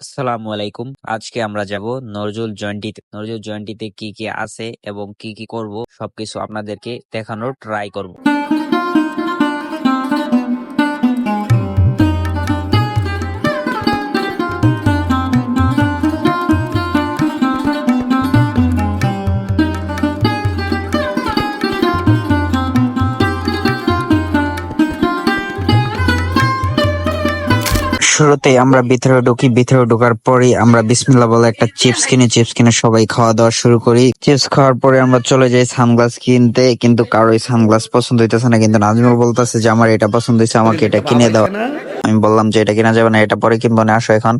আসসালামু আলাইকুম। আজকে আমরা যাব নজরুল জয়ন্তীতে। নজরুল জয়ন্তীতে কি কি আছে এবং কি কি করব, সবকিছু আপনাদেরকে দেখানোর ট্রাই করব। শুরুতেই আমরা ভিতরে ঢুকি, ভিতরে ঢোকার পরেই আমরা বিসমিল্লা বলে একটা চিপস কিনে চিপস কিনে সবাই খাওয়া দাওয়া শুরু করি। চিপস খাওয়ার পরে আমরা চলে যাই সানগ্লাস কিনতে, কিন্তু কারোই সানগ্লাস পছন্দ হইতেছে না। কিন্তু নাজমুল বলতেছে যে, আমার এটা পছন্দ হয়েছে আমাকে এটা কিনে দাও। আমি বললাম যে এটা কিনা যাবে না, এটা পরে কিনবো না, আসো এখন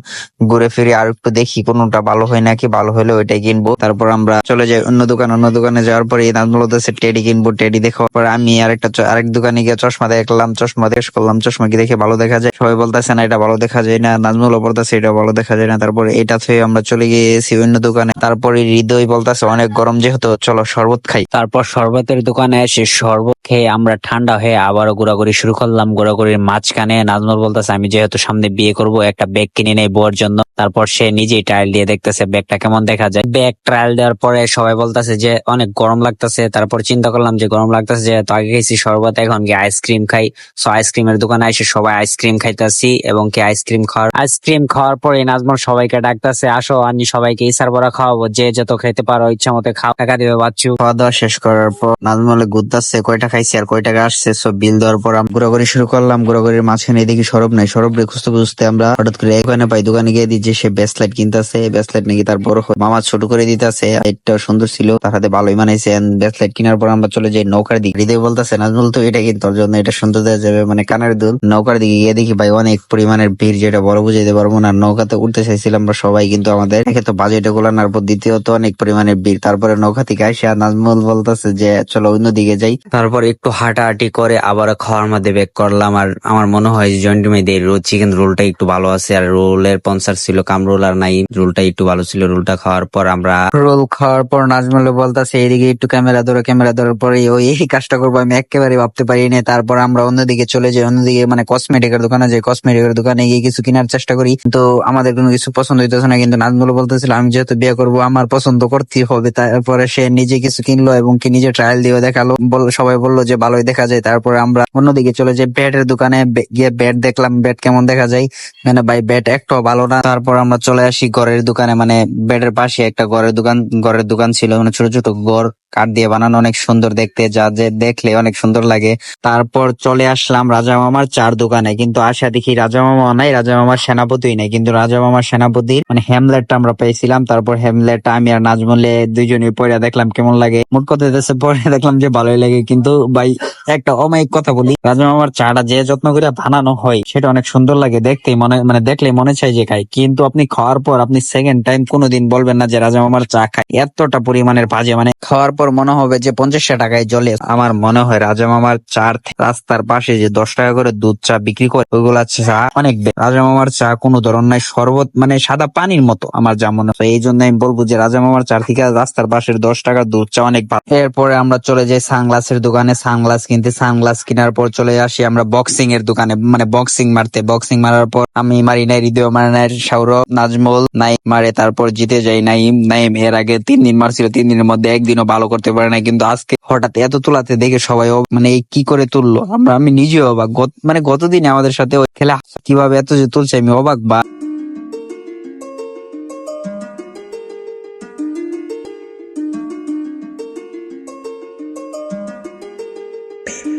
ঘুরে ফিরে আর একটু দেখি কোনটা ভালো হয় নাকি ভালো হলে ওইটাই কিনবো। তারপর আমরা চলে যাই অন্য দোকান, অন্য দোকানে যাওয়ার পরে নাজমুল বলতেছে টেডি কিনবো টেডি দেখার পর আমি আরেকটা আরেক দোকানে গিয়ে চশমা দেখলাম, চশমা দেশ করলাম, চশমা কি দেখে ভালো দেখা যায়? সবাই বলতেছে না, এটা ভালো দেখা যায় না নাজমুল বলতেছে এটা ভালো দেখা যায় না। তারপরে এটা থেকে আমরা চলে গিয়েছি অন্য দোকানে। তারপরে হৃদয় বলতেছে, অনেক গরম যেহেতু, চলো শরবত খাই। তারপর শরবতের দোকানে এসে শরবত খেয়ে আমরা ঠান্ডা হয়ে আবারও ঘোরাঘুরি শুরু করলাম। ঘোরাঘুরির মাঝখানে নাজমুল বলতেছে, আমি যেহেতু সামনে বিয়ে করব, একটা ব্যাগ কিনে নেই বউর জন্য। তারপর সে নিজেই ট্রায়াল দিয়ে দেখতেছে ব্যাগটা কেমন দেখা যায়? ব্যাগ ট্রায়াল দেওয়ার পরে সবাই বলতেছে যে, অনেক গরম লাগতেছে। তারপর চিন্তা করলাম যে, গরম লাগতেছে যে আগে খেয়েছি শরবত, এখন কি আইসক্রিম খাই। সো আইসক্রিমের দোকানে এসে সবাই আইসক্রিম খাইতেছি এবং কি আইসক্রিম খাওয়ার আইসক্রিম খাওয়ার পরে নাজমুল সবাইকে ডাকতেছে, আসো আমি সবাইকে ইসার বড়া খাওয়াবো, যে যত খেতে পারো, ইচ্ছা মতো খাও। টাকা দিবে বাচ্চু। খাওয়া দাওয়া শেষ করার পর নাজমলে গুদ্দাচ্ছে কয়টা খাইছি আর কয় টাকা আসছে বিল দেওয়ার পর আমি ঘোরাঘুরি শুরু করলাম, ঘোরাঘুরির মাঝখানে দেখি সরব নাই, সরব রে খুঁজতে খুঁজতে আমরা হঠাৎ করে এক দোকানে পাই দোকানে গিয়ে দিই যে সে ব্যাসলাইট কিনতেছে। ব্যাসলাইট নাকি তার বড়। মামা ছোট করে দিতেছে। লাইটটাও সুন্দর ছিল, তার হাতে ভালোই মানাইছে ব্যাসলাইট কেনার পর আমরা চলে যাই নৌকার দিকে। হৃদয় বলতেছে, নাজমুল তো এটা কিন্তু তোর জন্য এটা সুন্দর দেওয়া যাবে। মানে কানের দুল। নৌকার দিকে গিয়ে দেখি ভাই অনেক পরিমাণের ভিড়, যেটা বড় বুঝাইতে পারব না। নৌকাতে উঠতে চাইছিলাম আমরা সবাই, কিন্তু আমাদের একে তো বাজেট গোলানোর পর দ্বিতীয়ত অনেক পরিমাণের ভিড়। তারপরে নৌকা থেকে আসে, আর নাজমুল বলতেছে যে, চলো অন্যদিকে যাই। তারপর একটু হাঁটাহাঁটি করে আবার খাওয়ার মধ্যে বেক করলাম। আর আমার মনে হয় যে জয়েন্ট মেয়েদের রোল চিকেন রোলটা একটু ভালো আছে। আর রোলের পঞ্চার ছিল কাম রোল আর নাই রোলটা একটু ভালো ছিল রোলটা খাওয়ার পর আমরা রোল খাওয়ার পর নাজমুল বলতেছে, এইদিকে একটু ক্যামেরা ধরো ক্যামেরা ধরার পরে ওই এই কাজটা করব। আমি একেবারে ভাবতে পারি না তারপর আমরা অন্যদিকে চলে যাই, অন্যদিকে মানে কসমেটিকের দোকানে যাই। কসমেটিকের দোকানে গিয়ে কিছু কেনার চেষ্টা করি। কিন্তু আমাদের কোনো কিছু পছন্দ হইতেছে না, কিন্তু নাজমুল বলতেছিল, আমি যেহেতু বিয়ে করব, আমার পছন্দ করতেই হবে। তারপরে সে নিজে কিছু কিনলো এবং কি নিজে ট্রায়াল দিয়ে দেখাল। সবাই বলল যে, ভালোই দেখা যায়। তারপরে আমরা অন্যদিকে চলে যাই ব্যাটের দোকানে গিয়ে ব্যাট দেখলাম। ব্যাট কেমন দেখা যায়। মানে ভাই ব্যাট একটাও ভালো না। তারপর আমরা চলে আসি ঘরের দোকানে। মানে ব্যাটের পাশে একটা ঘরের দোকান ঘরের দোকান ছিল। মানে ছোট ছোট ঘর। কাঠ দিয়ে বানানো অনেক সুন্দর দেখতে, যা যে দেখলে অনেক সুন্দর লাগে। তারপর চলে আসলাম রাজা মামার চার দোকানে, কিন্তু আসা দেখি রাজা মামা নাই, রাজা মামার সেনাপতি নাই, কিন্তু রাজা মামার সেনাপতির মানে হ্যামলেটটা আমরা পেয়েছিলাম, তারপর হ্যামলেটটা আমি আর নাজমুলে দুইজনে পরে দেখলাম কেমন লাগে। মোট কথা হইতেছে পরে দেখলাম যে ভালোই লাগে, কিন্তু ভাই, একটা অমায়িক কথা বলি, রাজা মামার চাটা যে যত্ন করে বানানো হয়, সেটা অনেক সুন্দর লাগে দেখতে মনে মানে দেখলে মনে চাই যে খাই কিন্তু আপনি খাওয়ার পর আপনি সেকেন্ড টাইম কোনোদিন বলবেন না যে রাজা মামার চা খাই এতটা পরিমাণের বাজে মানে খাওয়ার পর মনে হবে যে পঞ্চাশটা টাকায় জলে। আমার মনে হয় রাজা মামার চার রাস্তার পাশে যে দশ টাকা করে দুধ চা বিক্রি করে, ওইগুলা চা অনেক রাজা মামার চা কোনো ধরনের শরবত মানে সাদা পানির মতো আমার যা মনে হয়। এই জন্য আমি বলব যে রাজা মামার চার থেকে রাস্তার পাশের দশ টাকা দুধ চা অনেক ভালো। এরপরে আমরা চলে যাই সানগ্লাসের দোকানে। সানগ্লাস কিনতে, সানগ্লাস কেনার পর চলে আসি আমরা বক্সিং এর দোকানে। মানে বক্সিং মারতে। বক্সিং মারার পর আমি মারি নাই হৃদয় মারি নাই সৌরভ, নাজমুল নাই মারে। তারপর জিতে যাই নাইম। নাইম এর আগে তিন দিন মারছিল। তিন দিনের মধ্যে একদিনও ভালো করতে পারে না কিন্তু আজকে হঠাৎ এত তোলাতে দেখে সবাই মানে কি করে তুললো? আমরা আমি নিজেও অবাক। মানে গতদিনে আমাদের সাথে ওই খেলা কীভাবে এত যে তুলছে আমি অবাক বা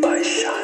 by Shine.